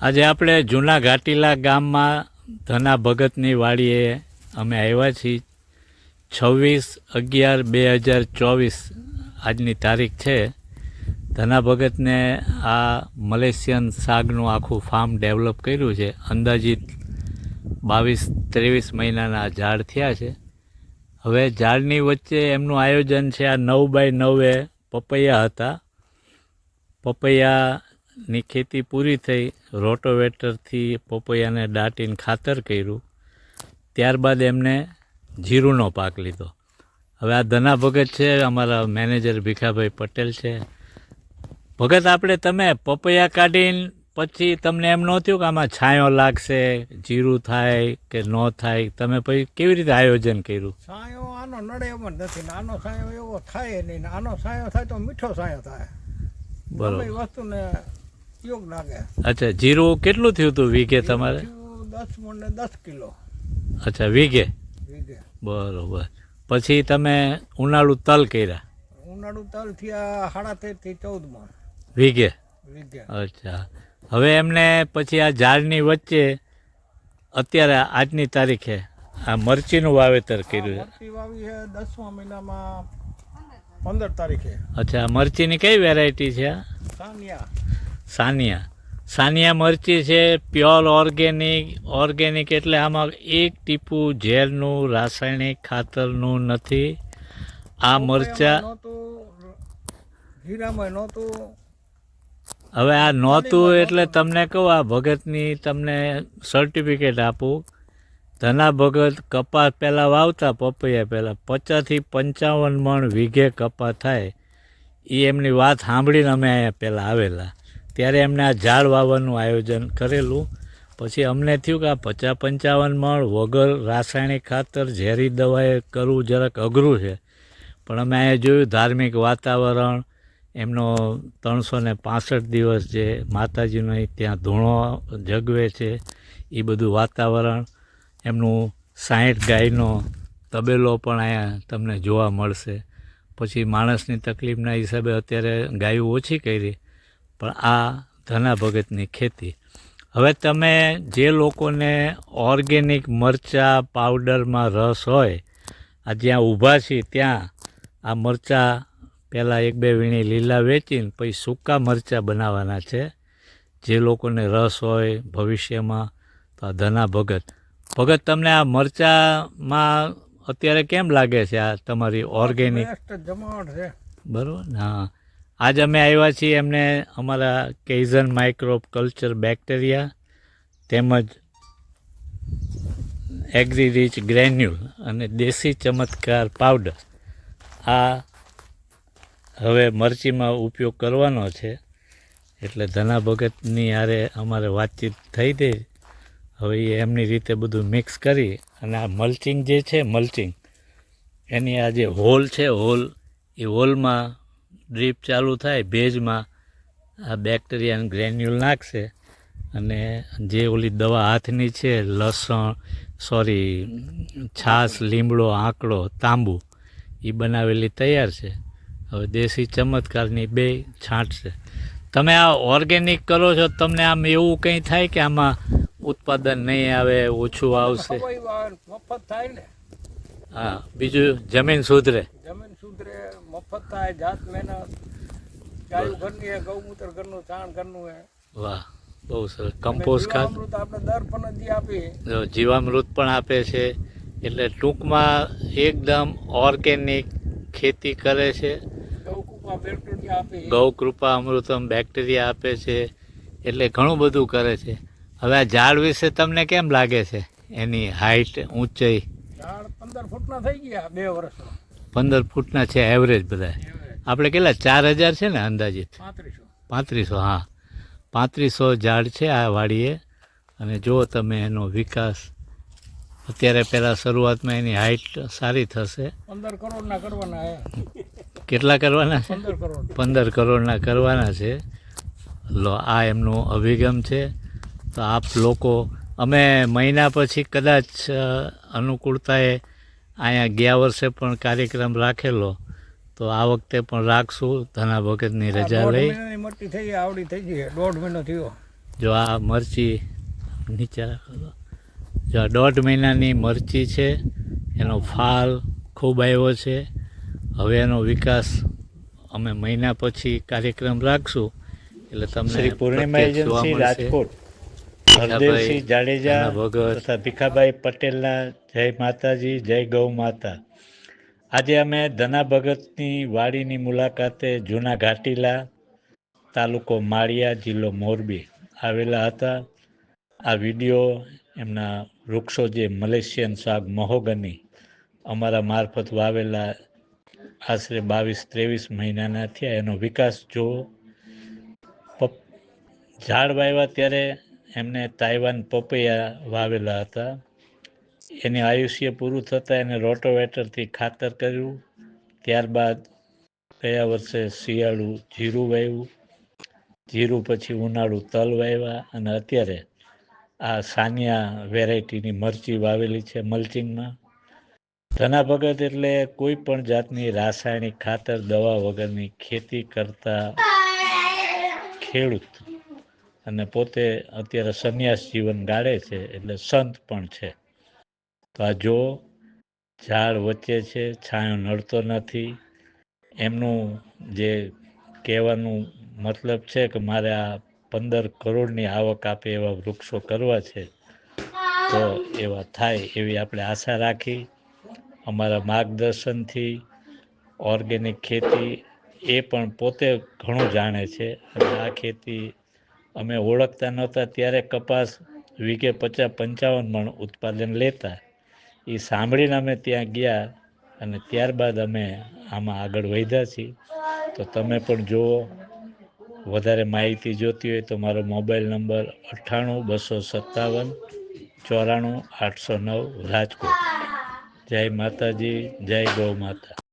આજે આપણે જૂના ઘાટીલા ગામમાં ધના ભગતની વાડીએ અમે આવ્યા છીએ. છવ્વીસ અગિયાર બે હજાર ચોવીસ આજની તારીખ છે. ધના ભગતને આ મલેશિયન શાકનું આખું ફાર્મ ડેવલપ કર્યું છે. અંદાજિત બાવીસ ત્રેવીસ મહિનાના ઝાડ થયા છે. હવે ઝાડની વચ્ચે એમનું આયોજન છે આ નવ બાય નવે પપૈયા હતા. પપૈયાની ખેતી પૂરી થઈ રોટોવેટરથી પોપૈયાને દાટીને ખાતર કર્યું. ત્યારબાદ એમને જીરુંનો પાક લીધો. હવે આ ધના ભગત છે અમારા મેનેજર ભીખાભાઈ પટેલ છે. ભગત આપણે તમે પપૈયા કાઢીને પછી તમને એમ ન થયું કે આમાં છાંયો લાગશે જીરું થાય કે ન થાય? તમે પછી કેવી રીતે આયોજન કર્યું? છાંયો આનો નડે એમ જ નથી. નાનો આનો સાયો એવો થાય નહીં. ને આનો છાંયો થાય તો મીઠો છાંયો થાય. બરોબર. વસ્તુને યોગ લાગે. અચ્છા જીરું કેટલું થયું હતું વીઘે તમારે? દસ મણ ને દસ કિલો. અચ્છા વીઘે? વીઘે. બરોબર. પછી તમે ઉનાળુ તલ કર્યા? ઉનાળુ તલ થયા સાડા તેરથી ચૌદ મણ. વીઘે? વીઘે. અચ્છા. હવે એમને પછી આ ઝાડની વચ્ચે અત્યારે આજની તારીખે આ મરચીનું વાવેતર કર્યું છે. મરચી વાવી છે દસમા મહિનામાં પંદર તારીખે. અચ્છા મરચીની કઈ વેરાયટી છે સાનિયા. સાનિયા. સાનિયા મરચી છે પ્યોર ઓર્ગેનિક ઓર્ગેનિક એટલે આમાં એક ટીપું ઝેરનું રાસાયણિક ખાતરનું નથી. આ મરચા હવે આ નહોતું એટલે તમને કહું આ ભગતની તમને સર્ટિફિકેટ આપું. ધના ભગત કપાસ પહેલાં વાવતા પપૈયા પહેલાં. પચાસથી પંચાવન મણ વીઘે કપાસ થાય. એ એમની વાત સાંભળીને અમે અહીંયા પહેલાં આવેલા. ત્યારે એમને આ ઝાડ વાવવાનું આયોજન કરેલું. પછી અમને થયું કે આ પચાસ પંચાવન મણ વગર રાસાયણિક ખાતર ઝેરી દવાએ કરવું જરાક અઘરું છે. પણ અમે અહીંયા જોયું ધાર્મિક વાતાવરણ, એમનો ત્રણસો ને પાસઠ દિવસ જે માતાજીનો ત્યાં ધૂણો જગવે છે, એ બધું વાતાવરણ, એમનું સાઠ ગાયનો તબેલો પણ અહીંયા તમને જોવા મળશે. પછી માણસની તકલીફના હિસાબે અત્યારે ગાયું ઓછી કરી. પણ આ ધના ભગતની ખેતી. હવે તમે જે લોકોને ઓર્ગેનિક મરચાં પાવડરમાં રસ હોય આ જ્યાં ઊભા છે ત્યાં આ મરચાં પહેલાં એક બે વીણી લીલા વેચીને પછી સૂકા મરચાં બનાવવાના છે. જે લોકોને રસ હોય ભવિષ્યમાં તો આ ધના ભગત. ભગત તમને આ મરચાંમાં અત્યારે કેમ લાગે છે આ તમારી ઓર્ગેનિક? જમાવટ છે. બરાબર? ને હા. આજ અમે આવ્યા છીએ એમને અમારા કેઝન માઇક્રોબ કલ્ચર બેક્ટેરિયા તેમજ એગ્રી રીચ ગ્રેન્યુલ અને દેશી ચમત્કાર પાવડર. આ હવે મરચીમાં ઉપયોગ કરવાનો છે. એટલે ધના ભગતની હારે અમારે વાતચીત થઈ હતી હવે એ એમની રીતે બધું મિક્સ કરી અને આ મલ્ચિંગ જે છે, મલ્ચિંગ, એની આ જે હોલ છે, હોલ, એ હોલમાં ડ્રીપ ચાલુ થાય ભેજમાં આ બેક્ટેરિયા ગ્રેન્યુલ નાખશે અને જે ઓલી દવા હાથની છે લસણ સોરી છાશ લીમડો આંકડો તાંબુ એ બનાવેલી તૈયાર છે. હવે દેશી ચમત્કારની બે છાંટશે તમે આ ઓર્ગેનિક કરો છો તમને આમ એવું કંઈ થાય કે આમાં ઉત્પાદન નહીં આવે ઓછું આવશે? મફત થાય ને. હા બીજું જમીન સુધરે. જમીન સુધરે મફત થાય જાત મહેનત. ગાયું ઘરની હે ગૌમૂત્ર ઘરનું છાણ ઘરનું હે. વાહ બહુ સરસ. કમ્પોસ્ટ ખાત. અમૃત આપણે દર પનદી આપી જો જીવામૃત પણ આપે છે એટલે ટૂંકમાં એકદમ ઓર્ગેનિક ખેતી કરે છે. ગૌકુપા ગૌ કૃપા અમૃતમ બેક્ટેરિયા આપે છે એટલે ઘણું બધું કરે છે. હવે આ ઝાડ વિશે તમને કેમ લાગે છે? એની હાઈટ ઊંચાઈ? ઝાડ પંદર ફૂટના થઈ ગયા બે વર્ષમાં. પંદર ફૂટના છે એવરેજ બધા. આપણે કેટલા? ચાર હજાર છે ને અંદાજિત? પાંત્રીસો. હા. પાંત્રીસો ઝાડ છે આ વાડીએ. અને જુઓ તમે એનો વિકાસ અત્યારે પહેલાં શરૂઆતમાં એની હાઇટ સારી થશે. પંદર કરોડના કરવાના કેટલા કરવાના? છે પંદર કરોડના કરવાના છે. લો આ એમનો અભિગમ છે. તો આપ લોકો અમે મહિના પછી કદાચ અનુકૂળતાએ અહીંયા ગયા વર્ષે પણ કાર્યક્રમ રાખેલો તો આ વખતે પણ રાખશું ધના ભગતની રજા લઈ. મોટી થઈ આવડી થઈ ગઈ દોઢ મહિનો થયો. જો આ મરચી નીચે જો આ દોઢ મહિનાની મરચી છે એનો ફાલ ખૂબ આવ્યો છે. હવે એનો વિકાસ અમે મહિના પછી કાર્યક્રમ રાખશું એટલે તમને પૂર્ણિમા એજન્સી રાજકોટ. હરદેવસિંહ જાડેજા તથા ભીખાભાઈ પટેલના જય માતાજી જય ગૌ માતા. આજે અમે ધના ભગતની વાડીની મુલાકાતે જૂના ઘાટીલા તાલુકો માળિયા જિલ્લો મોરબી આવેલા હતા. આ વીડિયો એમના વૃક્ષો જે મલેશિયન શાક મહોગની અમારા મારફત વાવેલા આશરે બાવીસ ત્રેવીસ મહિનાના થયા. એનો વિકાસ જુઓ ઝાડ વાવ્યા ત્યારે એમને તાઇવાન પપૈયા વાવેલા હતા. એની આયુષ્ય પૂરું થતાં એને રોટોવેટરથી ખાતર કર્યું. ત્યારબાદ ગયા વર્ષે શિયાળું જીરું વાવ્યું. જીરું પછી ઉનાળું તલ વાવ્યા અને અત્યારે આ સાનિયા વેરાયટીની મરચી વાવેલી છે મલ્ચિંગમાં. ધના ભગત એટલે કોઈ પણ જાતની રાસાયણિક ખાતર, દવા વગરની ખેતી કરતા ખેડૂત. અને પોતે અત્યારે સંન્યાસ જીવન ગાળે છે, એટલે સંત પણ છે. તો આ જો ઝાડ વચ્ચે છે, છાંયો નડતો નથી. એમનું જે કહેવાનું મતલબ છે કે મારે આ પંદર કરોડની આવક આપે એવા વૃક્ષો કરવા છે, તો એવા થાય એવી આપણે આશા રાખી. અમારા માર્ગદર્શનથી ઓર્ગેનિક ખેતી એ પણ પોતે ઘણું જાણે છે. અને આ ખેતી અમે ઓળખતા નહોતા, ત્યારે કપાસ વીઘે પચાસ પંચાવન મણ ઉત્પાદન લેતા. એ સાંભળીને અમે ત્યાં ગયા અને ત્યારબાદ અમે આમાં આગળ વધ્યા છીએ. તો તમે પણ જુઓ, વધારે માહિતી જોતી હોય તો મારો મોબાઈલ નંબર અઠ્ઠાણું, બસો સત્તાવન, ચોરાણું, આઠસો નવ, રાજકોટ. જય માતાજી, જય ગૌ માતા.